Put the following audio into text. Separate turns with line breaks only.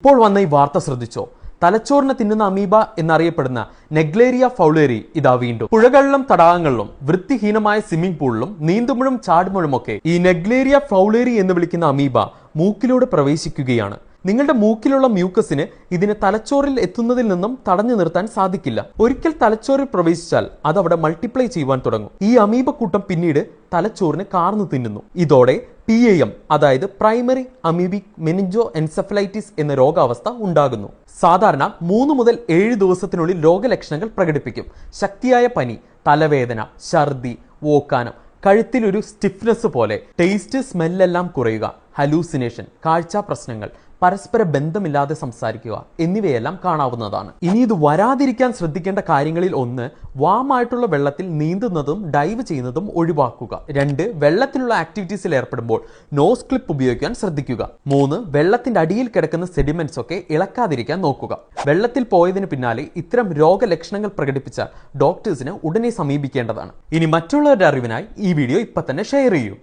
ഇപ്പോൾ വന്ന ഈ വാർത്ത ശ്രദ്ധിച്ചോ? തലച്ചോറിനെ തിന്നുന്ന അമീബ എന്നറിയപ്പെടുന്ന നെഗ്ലേരിയ ഫൗളേരി ഇതാ വീണ്ടും. പുഴകളിലും തടാകങ്ങളിലും വൃത്തിഹീനമായ സ്വിമ്മിംഗ് പൂളിലും നീന്തുമ്പോഴും ചാടുമ്പോഴുമൊക്കെ ഈ നെഗ്ലേരിയ ഫൗളേരി എന്ന് വിളിക്കുന്ന അമീബ മൂക്കിലൂടെ പ്രവേശിക്കുകയാണ്. നിങ്ങളുടെ മൂക്കിലുള്ള മ്യൂക്കസിന് ഇതിനെ തലച്ചോറിൽ എത്തുന്നതിൽ നിന്നും തടഞ്ഞു നിർത്താൻ സാധിക്കില്ല. ഒരിക്കൽ തലച്ചോറിൽ പ്രവേശിച്ചാൽ അത് അവിടെ മൾട്ടിപ്ലൈ ചെയ്യുവാൻ തുടങ്ങും. ഈ അമീബ കൂട്ടം പിന്നീട് തലച്ചോറിനെ കാർന്നു തിന്നുന്നു. ഇതോടെ പി എ എം അതായത് പ്രൈമറി അമീബിക് മെനിഞ്ചോ എൻസെഫലൈറ്റിസ് എന്ന രോഗാവസ്ഥ ഉണ്ടാകുന്നു. സാധാരണ മൂന്ന് മുതൽ ഏഴ് ദിവസത്തിനുള്ളിൽ രോഗലക്ഷണങ്ങൾ പ്രകടിപ്പിക്കും. ശക്തിയായ പനി തലവേദന ഛർദി വോക്കാനം കഴുത്തിലൊരു സ്റ്റിഫ്നെസ് പോലെ ടേസ്റ്റ് സ്മെല്ലെല്ലാം കുറയുക ഹലൂസിനേഷൻ കാഴ്ച പ്രശ്നങ്ങൾ പരസ്പര ബന്ധമില്ലാതെ സംസാരിക്കുക എന്നിവയെല്ലാം കാണാവുന്നതാണ്. ഇനി ഇത് വരാതിരിക്കാൻ ശ്രദ്ധിക്കേണ്ട കാര്യങ്ങളിൽ ഒന്ന് വാമായിട്ടുള്ള വെള്ളത്തിൽ നീന്തുന്നതും ഡൈവ് ചെയ്യുന്നതും ഒഴിവാക്കുക. രണ്ട് വെള്ളത്തിലുള്ള ആക്ടിവിറ്റീസിൽ ഏർപ്പെടുമ്പോൾ നോസ് ക്ലിപ്പ് ഉപയോഗിക്കാൻ ശ്രദ്ധിക്കുക. മൂന്ന് വെള്ളത്തിന്റെ അടിയിൽ കിടക്കുന്ന സെഡിമെന്റ്സ് ഒക്കെ ഇളക്കാതിരിക്കാൻ നോക്കുക. വെള്ളത്തിൽ പോയതിന് പിന്നാലെ ഇത്തരം രോഗലക്ഷണങ്ങൾ പ്രകടിപ്പിച്ച ഡോക്ടേഴ്സിനെ ഉടനെ സമീപിക്കേണ്ടതാണ്. ഇനി മറ്റുള്ളവരുടെ അറിവിനായി ഈ വീഡിയോ ഇപ്പൊ തന്നെ ഷെയർ ചെയ്യൂ.